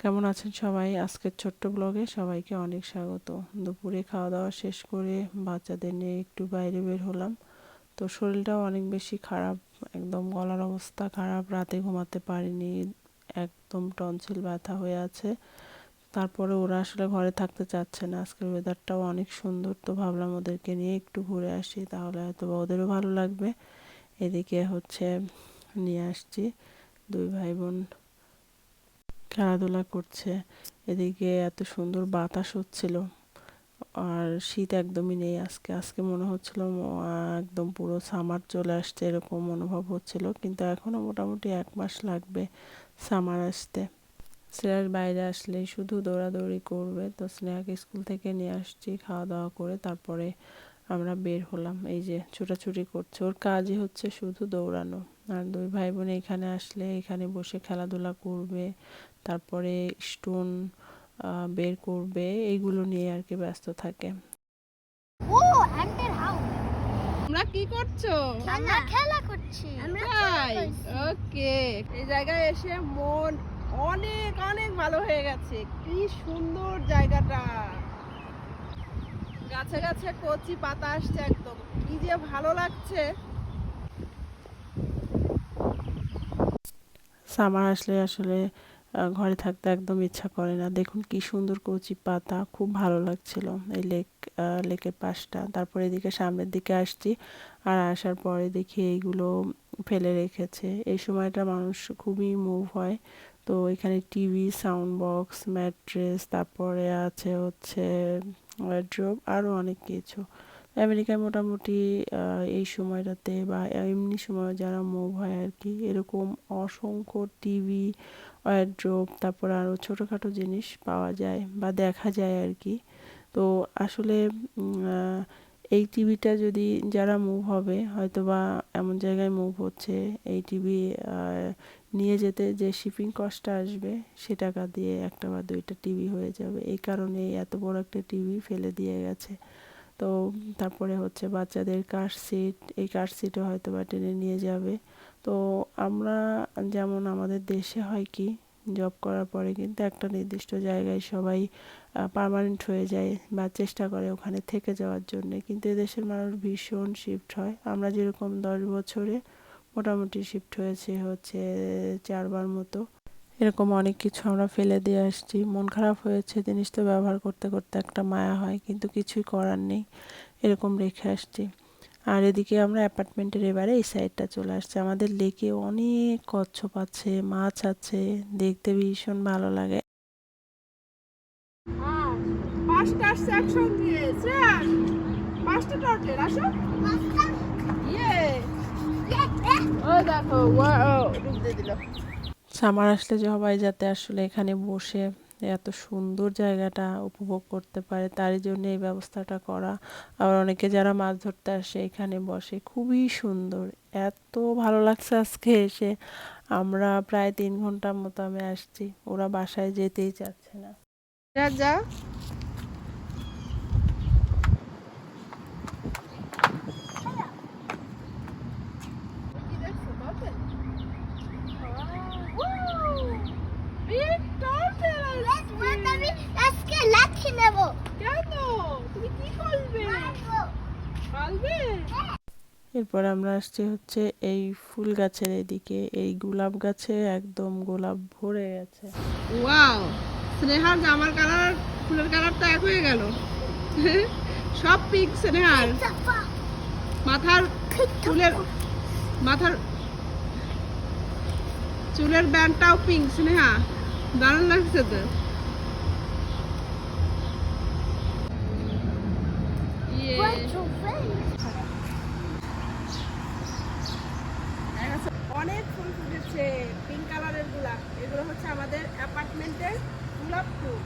কেমন আছেন সবাই? আজকের ছোট্ট ব্লগে সবাইকে অনেক স্বাগত। দুপুরে খাওয়া দাওয়া শেষ করে বাচ্চাদের নিয়ে একটু বাইরে বের হলাম। তো শরীরটাও অনেক বেশি খারাপ, একদম গলার অবস্থা খারাপ, রাতে ঘুমাতে পারিনি, একদম টনসিল ব্যথা হয়ে আছে। তারপরে ওরা আসলে ঘরে থাকতে চাচ্ছে না, আজকের ওয়েদারটাও অনেক সুন্দর। তো ভাবলাম ওদেরকে নিয়ে একটু ঘুরে আসি, তাহলে হয়তো বা ওদেরও ভালো লাগবে। এদিকে হচ্ছে নিয়ে আসছি দুই ভাই বোন। খেলাধুলা করছে। এদিকে এত সুন্দর বাতাস হচ্ছিল। আর শীত একদমই নেই আজকে। আজকে মনে হচ্ছিল একদম পুরো সামার চলে আসছে এরকম অনুভব হচ্ছিল। কিন্তু এখনও মোটামুটি এক মাস লাগবে সামার আসতে। স্নেহার বাইরে আসলেই শুধু দৌড়াদৌড়ি করবে। তো স্নেহাকে স্কুল থেকে নিয়ে আসছি, খাওয়া দাওয়া করে তারপরে আমরা বের হলাম। এই যে ছোটাছুটি করছে। ওর কাজই হচ্ছে শুধু দৌড়ানো। আর দুই ভাই বোন এখানে আসলে এখানে বসে খেলাধুলা করবে তারপরে স্টোন বের করবে এইগুলো নিয়ে আর কি ব্যস্ত থাকে। ও অ্যান্টের হাউস। তোমরা কি করছ? আমরা খেলা করছি। আমরা ওকে। এই জায়গায় এসে মন অনেক অনেক ভালো হয়ে গেছে। কি সুন্দর জায়গাটা। গাছে গাছে কচি পাতা আসছে একদম। কি যে ভালো লাগছে। সামার আসলে আসলে ঘরে থাকতে একদম ইচ্ছা করে না। দেখুন কি সুন্দর কচি পাতা, খুব ভালো লাগছিল এই লেক লেকের পাশটা। তারপরে এদিকে সামনের দিকে আসছি, আর আসার পরে দেখি এইগুলো ফেলে রেখেছে। এই সময়টা মানুষ খুবই মুভ হয়। তো এখানে টিভি সাউন্ড বক্স ম্যাট্রেস তারপরে আছে হচ্ছে ওয়ার্ড্রোব আরও অনেক কিছু। আমেরিকায় মোটামুটি এই সময়টাতে বা এমনি সময় যারা মুভ হয় আর কি এরকম অসংখ্য টিভি ওয়ারড্রোব তারপর আরও ছোটোখাটো জিনিস পাওয়া যায় বা দেখা যায় আর কি তো আসলে এই টিভিটা যদি যারা মুভ হবে হয়তো বা এমন জায়গায় মুভ হচ্ছে, এই টিভি নিয়ে যেতে যে শিপিং কস্টটা আসবে, সে টাকা দিয়ে একটা বা দুইটা টিভি হয়ে যাবে। এই কারণে এত বড় একটা টিভি ফেলে দিয়ে গেছে। তো তারপরে হচ্ছে বাচ্চাদের কার সিট এই কার সিটও হয়তো বা টেনে নিয়ে যাবে। তো আমরা যেমন আমাদের দেশে হয় কি জব করার পরে কিন্তু একটা নির্দিষ্ট জায়গায় সবাই পার্মানেন্ট হয়ে যায় বা চেষ্টা করে ওখানে থেকে যাওয়ার জন্য। কিন্তু এদেশের মানুষ ভীষণ শিফট হয়। আমরা যেরকম দশ বছরে মোটামুটি শিফট হয়েছে, হচ্ছে চারবার মতো। এরকম অনেক কিছু আমরা ফেলে দিয়ে আসছি। মন খারাপ হয়েছে জিনিসটা ব্যবহার করতে করতে একটা মায়া হয়, কিন্তু কিছুই করার নেই। এরকম রেখে আসছি। আর এদিকে আমরা অ্যাপার্টমেন্টের এবারে এই সাইডটা চলে আসছে। আমাদের লেকে অনেক কচ্ছপ আছে, মাছ আছে, দেখতে ভীষণ ভালো লাগে। পাঁচটা একসঙ্গে পাঁচটা আসো। সামার আসলে সবাই যাতে আসলে এখানে বসে এত সুন্দর জায়গাটা উপভোগ করতে পারে, তার জন্য এই ব্যবস্থাটা করা। আবার অনেকে যারা মাছ ধরতে আসে, এখানে বসে খুবই সুন্দর। এত ভালো লাগছে আজকে এসে। আমরা প্রায় তিন ঘণ্টার মতো আমি আসছি। ওরা বাসায় যেতেই চাচ্ছে না। যা যা আমি আজকে লাঠি নেব কেন তুমি কি করবে পালবে এরপর আমরা আসছি হচ্ছে এই ফুল গাছের এদিকে। এই গোলাপ গাছে একদম গোলাপ ভরে গেছে। ওয়াও! স্নেহার জামার কালার ফুলের কালার তো এক হয়ে গেল। সব পিক স্নেহার। মাথার চুলের মাথার চুলের ব্যান্ডটাও পিঙ্ক স্নেহা। দারুণ লাগছে তো। ইয়ে। অনেক ফুল ফুটেছে পিঙ্ক কালারেরগুলা। এগুলো হচ্ছে আমাদের অ্যাপার্টমেন্টের গোলাপ ফুল।